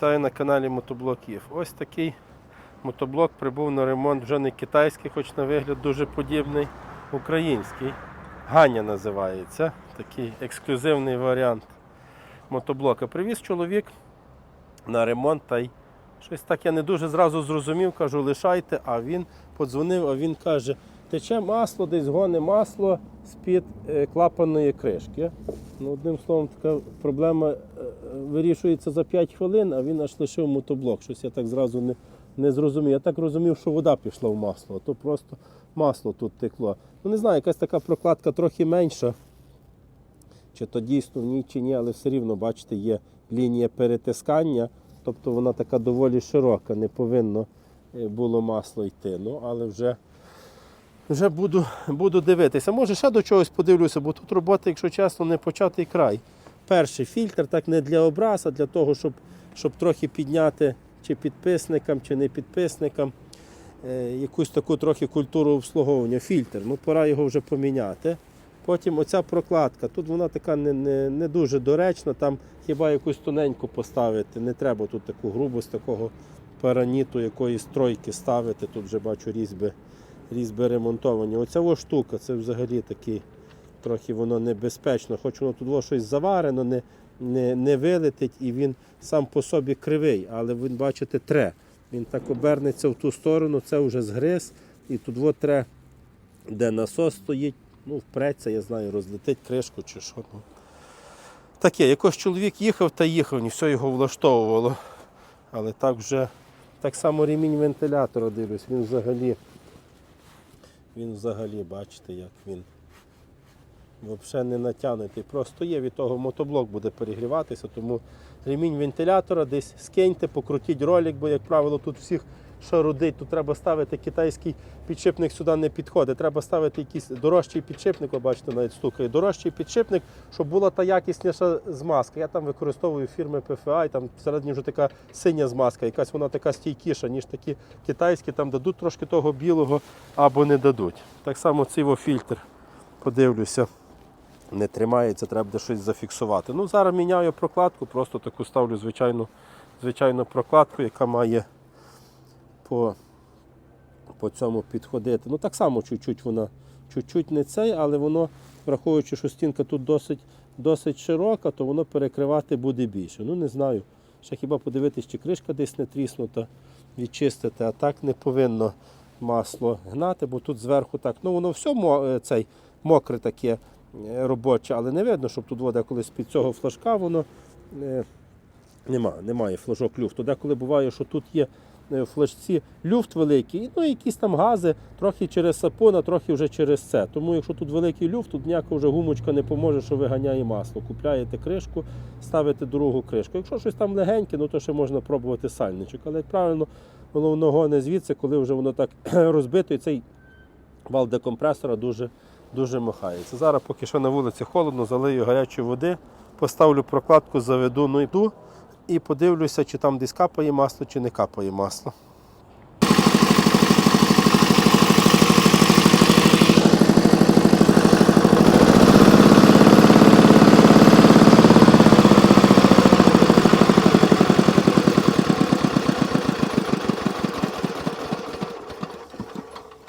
Вітаю на каналі Мотоблок Єв. Ось такий мотоблок прибув на ремонт вже не китайський, хоч на вигляд дуже подібний, український. Ганя називається. Такий ексклюзивний варіант мотоблока. Привіз чоловік на ремонт та й щось так я не дуже зразу зрозумів, кажу, лишайте, а він подзвонив, а він каже, тече масло, десь гоне масло з-під е, клапаної кришки. Ну, одним словом, така проблема е, вирішується за 5 хвилин, а він аж лишив мотоблок. Щось я так зразу не, не зрозумів. Я так розумів, що вода пішла в масло, а то просто масло тут текло. Ну не знаю, якась така прокладка трохи менша. Чи то дійсно в ній чи ні, але все рівно, бачите, є лінія перетискання, тобто вона така доволі широка, не повинно е, було масло йти. Ну, але вже, вже буду, буду дивитися. Може ще до чогось подивлюся, бо тут робота, якщо чесно, не початий край. Перший фільтр, так не для образ, а для того, щоб, щоб трохи підняти чи підписникам, чи не підписникам е, якусь таку трохи культуру обслуговування. Фільтр, ну пора його вже поміняти. Потім оця прокладка, тут вона така не, не, не дуже доречна, там хіба якусь тоненьку поставити. Не треба тут таку грубу з такого параніту, якоїсь тройки ставити. Тут вже бачу різьби, різьби ремонтовані. Оця ось штука, це взагалі такий трохи воно небезпечно, хоч воно тут щось заварено, не, не, не вилетить і він сам по собі кривий, але він, бачите, тре. Він так обернеться в ту сторону, це вже згриз, і тут от тре, де насос стоїть, ну, впреться, я знаю, розлетить кришку чи що. Ну. Таке, якось чоловік їхав та їхав, і все його влаштовувало. Але так вже так само ремінь вентилятора дивлюсь, він взагалі, він взагалі, бачите, як він взагалі не натягнутий. Просто є від того мотоблок буде перегріватися, тому ремінь вентилятора десь скиньте, покрутіть ролик, бо, як правило, тут всіх що родить, тут треба ставити китайський підшипник сюди не підходить. Треба ставити якийсь дорожчий підшипник, ви бачите, навіть стукає. Дорожчий підшипник, щоб була та якісніша змазка. Я там використовую фірми PFA, і там всередині вже така синя змазка, якась вона така стійкіша, ніж такі китайські, там дадуть трошки того білого або не дадуть. Так само цей фільтр, подивлюся не тримається, треба буде щось зафіксувати. Ну, зараз міняю прокладку, просто таку ставлю звичайну, звичайну прокладку, яка має по, по цьому підходити. Ну, так само чуть-чуть вона, чуть-чуть не цей, але воно, враховуючи, що стінка тут досить, досить широка, то воно перекривати буде більше. Ну, не знаю. Ще хіба подивитись, чи кришка десь не тріснута, відчистити, а так не повинно масло гнати, бо тут зверху так. Ну, воно все е, цей, мокре таке е, робоче, але не видно, щоб тут вода колись під цього флажка воно е, нема, немає флажок люфту. Деколи буває, що тут є флажці люфт великий, ну і якісь там гази, трохи через сапон, а трохи вже через це. Тому якщо тут великий люфт, тут ніяка вже гумочка не поможе, що виганяє масло. Купляєте кришку, ставите другу кришку. Якщо щось там легеньке, ну то ще можна пробувати сальничок. Але як правильно, воно гоне звідси, коли вже воно так розбито, і цей вал декомпресора дуже, дуже махається. Зараз, поки що на вулиці холодно, залию гарячої води, поставлю прокладку, заведу ну йду і подивлюся, чи там десь капає масло, чи не капає масло.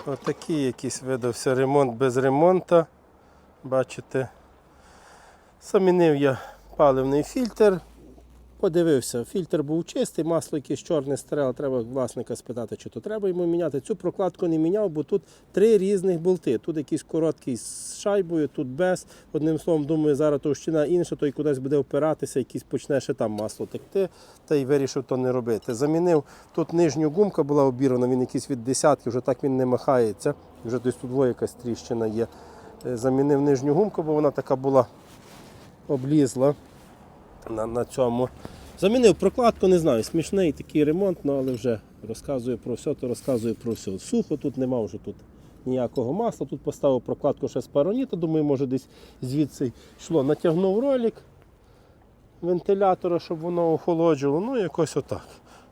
Отакий якийсь видався ремонт без ремонту. Бачите, замінив я паливний фільтр. Подивився, фільтр був чистий, масло якесь чорне старе, але треба власника спитати, чи то треба йому міняти. Цю прокладку не міняв, бо тут три різних болти. Тут якийсь короткий з шайбою, тут без. Одним словом, думаю, зараз товщина інша, то й кудись буде впиратися, якийсь почне ще там масло текти, та й вирішив то не робити. Замінив тут нижню гумка була обірвана, він якийсь від десятки, вже так він не махається. Вже десь тут двоє якась тріщина є. Е, Замінив нижню гумку, бо вона така була облізла на, на цьому. Замінив прокладку, не знаю, смішний такий ремонт, ну, але вже розказую про все, то розказую про все. Сухо тут нема вже тут ніякого масла. Тут поставив прокладку ще з пароніта, думаю, може десь звідси йшло. Натягнув ролик вентилятора, щоб воно охолоджувало. Ну, якось отак.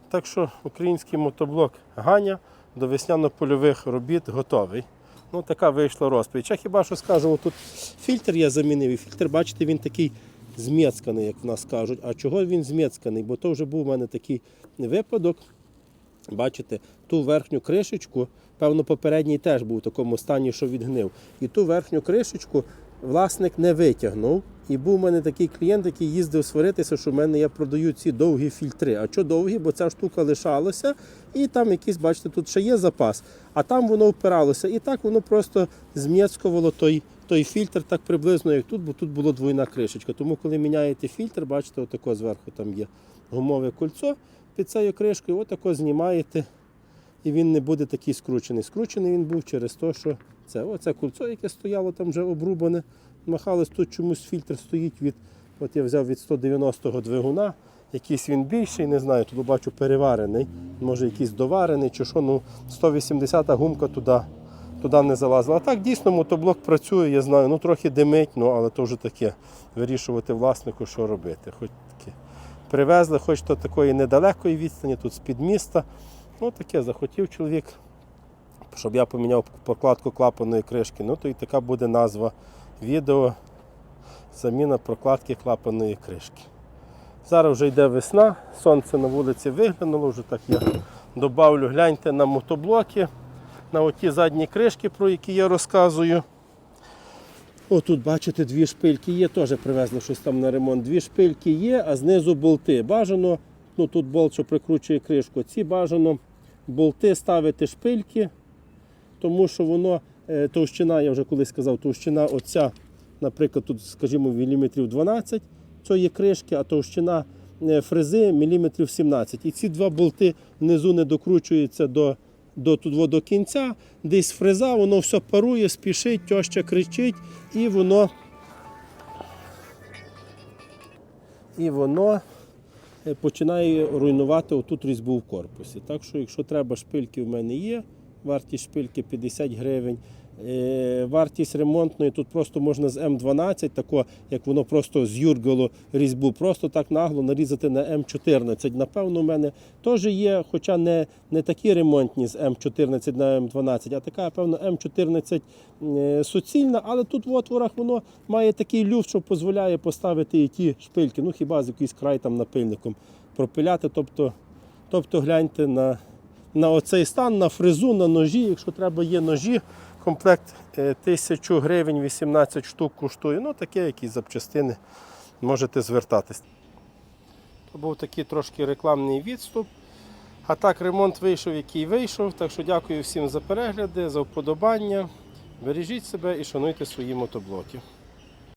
Так що український мотоблок Ганя до весняно-польових робіт готовий. Ну, така вийшла розповідь. Я хіба що скажу, тут фільтр я замінив. І фільтр, бачите, він такий змєцканий, як в нас кажуть. А чого він змєцканий? Бо то вже був у мене такий випадок. Бачите, ту верхню кришечку, певно, попередній теж був в такому стані, що відгнив. І ту верхню кришечку власник не витягнув. І був у мене такий клієнт, який їздив сваритися, що в мене я продаю ці довгі фільтри. А що довгі? Бо ця штука лишалася, і там якийсь, бачите, тут ще є запас, а там воно впиралося. І так воно просто зм'яцькувало той, той фільтр так приблизно, як тут, бо тут було двойна кришечка. Тому, коли міняєте фільтр, бачите, отако зверху там є гумове кольцо під цією кришкою, отако знімаєте, і він не буде такий скручений. Скручений він був через те, що це оце кольцо, яке стояло там вже обрубане. Махалось тут чомусь фільтр стоїть від. От я взяв від 190-го двигуна. Якийсь він більший, не знаю, тут бачу переварений, може якийсь доварений чи що. Ну 180-та гумка туди, туди не залазила. А так дійсно мотоблок працює, я знаю, ну трохи димить, ну але то вже таке вирішувати власнику, що робити. Хоч таке. Привезли, хоч то такої недалекої відстані, тут з-під міста. Ну таке захотів чоловік, щоб я поміняв прокладку клапаної кришки. Ну то і така буде назва відео. Заміна прокладки клапаної кришки. Зараз вже йде весна, сонце на вулиці виглянуло, вже так я добавлю, гляньте на мотоблоки, на оті задні кришки, про які я розказую. О, тут бачите, дві шпильки є, теж привезли щось там на ремонт. Дві шпильки є, а знизу болти. Бажано, ну тут болт, що прикручує кришку. Ці бажано болти ставити шпильки, тому що воно, е, товщина, я вже колись сказав, товщина оця, наприклад, тут, скажімо, міліметрів 12 цієї кришки, а товщина е, фрези міліметрів 17. І ці два болти внизу не докручуються до, до, до, до кінця. Десь фреза, воно все парує, спішить, тьоща кричить, і воно. І воно е, починає руйнувати отут різьбу в корпусі. Так що, якщо треба, шпильки в мене є. Вартість шпильки 50 гривень. Е, Вартість ремонтної тут просто можна з М12, тако, як воно просто з'юргало різьбу, просто так нагло нарізати на М14. Напевно, у мене теж є, хоча не, не такі ремонтні з М14 на М12, а така, певно, М14 е, суцільна, але тут в отворах воно має такий люфт, що дозволяє поставити і ті шпильки. Ну хіба з якийсь край там напильником пропиляти. Тобто, тобто гляньте на, на оцей стан, на фрезу, на ножі. Якщо треба, є ножі. Комплект е, 1000 гривень, 18 штук коштує. Ну, таке, якісь запчастини можете звертатись. Був такий трошки рекламний відступ. А так, ремонт вийшов, який вийшов. Так що дякую всім за перегляди, за вподобання. Бережіть себе і шануйте свої мотоблоки.